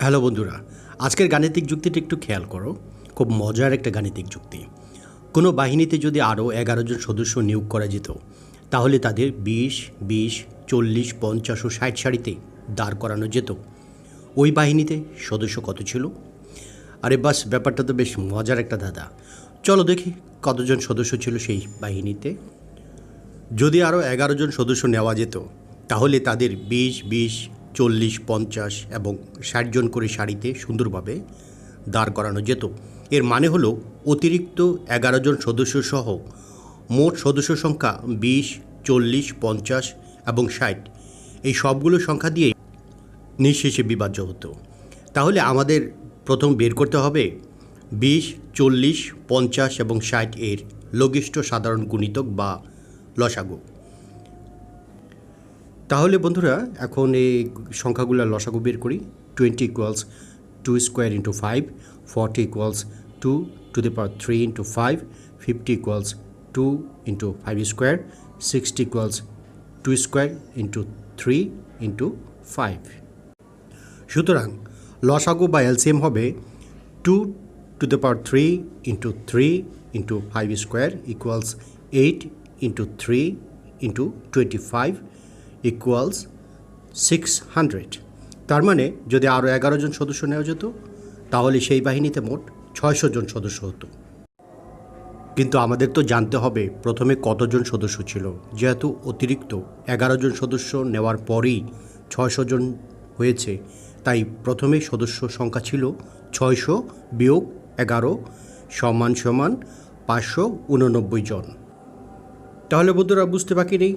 Hello বন্ধুরা, আজকের গাণিতিক যুক্তিটা একটু খেয়াল করো। খুব মজার একটা গাণিতিক যুক্তি। কোনো বাহিনীতে যদি আরও এগারো জন সদস্য নিয়োগ করা যেত, তাহলে তাদের বিশ বিশ, চল্লিশ, পঞ্চাশ ও ষাট সারিতে দাঁড় করানো যেত। ওই বাহিনীতে সদস্য কত ছিল? আরে বাস, ব্যাপারটা তো বেশ মজার একটা দাদা চলো দেখি কতজন সদস্য ছিল সেই বাহিনীতে। যদি আরও এগারো জন সদস্য নেওয়া যেত, তাহলে তাদের বিশ বিশ চল্লিশ, পঞ্চাশ এবং ষাট জন করে সারিতে সুন্দরভাবে দাঁড় করানো যেত। এর মানে হলো অতিরিক্ত এগারো জন সদস্য সহ মোট সদস্য সংখ্যা বিশ, চল্লিশ, পঞ্চাশ এবং ষাট। এই সবগুলো সংখ্যা দিয়ে নিঃশেষে বিভাজ্য হতো। তাহলে আমাদের প্রথম বের করতে হবে বিশ, চল্লিশ, পঞ্চাশ এবং ষাট এর লঘিষ্ঠ সাধারণ গুণিতক বা লসাগু। তাহলে বন্ধুরা, এখন এই সংখ্যাগুলো লসাগু বের করি। Twenty equals two square into five forty equals two to the power three into five fifty equals two into five square sixty equals two square into three into five সুতরাং লসাগু বা এলসিএম হবে two to the power three into three into five square equals eight into three into twenty five equals six hundred তার মানে যদি আরও এগারো জন সদস্য নেওয়া যেত, তাহলে সেই বাহিনীতে মোট ছয়শো জন সদস্য হতো। কিন্তু আমাদের তো জানতে হবে প্রথমে কতজন সদস্য ছিল। যেহেতু অতিরিক্ত এগারো জন সদস্য নেওয়ার পরই ছয়শো জন হয়েছে, তাই প্রথমে সদস্য সংখ্যা ছিল ছয়শো বিয়োগ এগারো সমান সমান পাঁচশো উননব্বই জন। তাহলে বন্ধুরা বুঝতে বাকি নেই।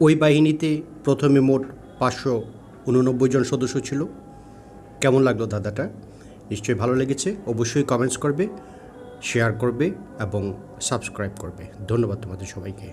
ওই বাহিনীতে প্রথমে মোট পাঁচশো উননব্বই জন সদস্য ছিল। কেমন লাগল দাদাটা? নিশ্চয়ই ভালো লেগেছে। অবশ্যই কমেন্টস করবে শেয়ার করবে এবং সাবস্ক্রাইব করবে। ধন্যবাদ তোমাদের সবাইকে।